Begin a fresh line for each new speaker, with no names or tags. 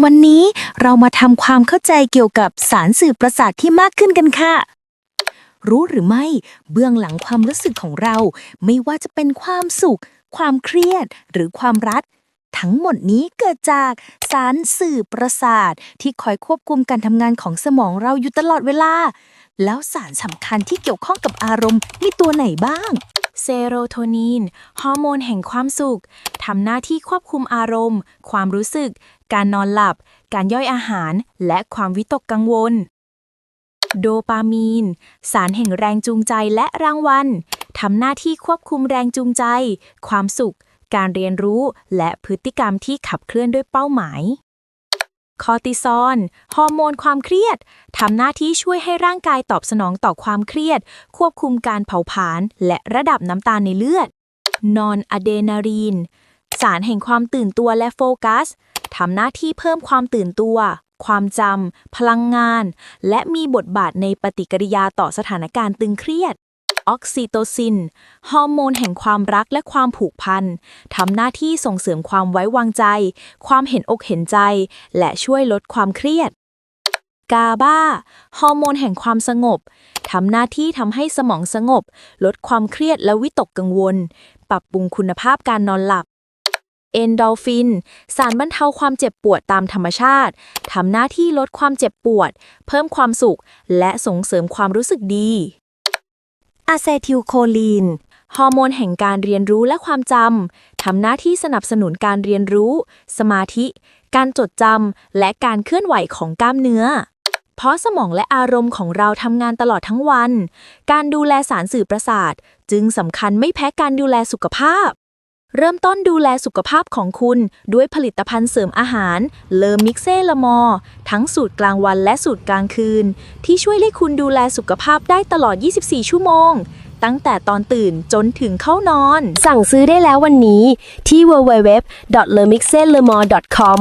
วันนี้เรามาทำความเข้าใจเกี่ยวกับสารสื่อประสาทที่มากขึ้นกันค่ะ รู้หรือไม่ เบื้องหลังความรู้สึกของเรา ไม่ว่าจะเป็นความสุข ความเครียด หรือความรัก ทั้งหมดนี้เกิดจากสารสื่อประสาทที่คอยควบคุมการทำงานของสมองเราอยู่ตลอดเวลา แล้วสารสำคัญที่เกี่ยวข้องกับอารมณ์มีตัวไหนบ้าง
เซโรโทนิน ฮอร์โมนแห่งความสุข ทำหน้าที่ควบคุมอารมณ์ ความรู้สึก การนอนหลับ การย่อยอาหาร และความวิตกกังวล โดปามีน สารแห่งแรงจูงใจและรางวัลทำหน้าที่ควบคุมแรงจูงใจ ความสุข การเรียนรู้ และพฤติกรรมที่ขับเคลื่อนด้วยเป้าหมายคอร์ติซอลฮอร์โมนความเครียดทำหน้าที่ช่วยให้ร่างกายตอบสนองต่อความเครียด ควบคุมการเผาผลาญและระดับน้ำตาลในเลือดนอนอะเดนารีน สารแห่งความตื่นตัวและโฟกัส ทำหน้าที่เพิ่มความตื่นตัว ความจำ พลังงาน และมีบทบาทในปฏิกิริยาต่อสถานการณ์ตึงเครียด ออกซิโตซิน ฮอร์โมนแห่งความรักและความผูกพันทำหน้าที่ส่งเสริมความไว้วางใจ ความเห็นอกเห็นใจ และช่วยลดความเครียดกาบาฮอร์โมนแห่งความสงบ ทำหน้าที่ทำให้สมองสงบ ลดความเครียดและวิตกกังวล ปรับปรุงคุณภาพการนอนหลับ เอนโดรฟิน สารบรรเทาความเจ็บปวดตามธรรมชาติ ทำหน้าที่ลดความเจ็บปวด เพิ่มความสุข และส่งเสริมความรู้สึกดีอะเซทิลโคลีน ฮอร์โมนแห่งการเรียนรู้และความจำ ทำหน้าที่สนับสนุนการเรียนรู้ สมาธิ การจดจำ และการเคลื่อนไหวของกล้ามเนื้อเพราะสมองและอารมณ์ของเราทำงานตลอดทั้งวัน การดูแลสารสื่อประสาท จึงสำคัญไม่แพ้การดูแลสุขภาพ เริ่มต้นดูแลสุขภาพของคุณด้วยผลิตภัณฑ์เสริมอาหารเลอมิกเซลมอ ทั้งสูตรกลางวันและสูตรกลางคืน ที่ช่วยให้คุณดูแลสุขภาพได้ตลอด 24 ชั่วโมง ตั้งแต่ตอนตื่นจนถึงเข้านอน
สั่งซื้อได้แล้ววันนี้ที่ www.lemixelemore.com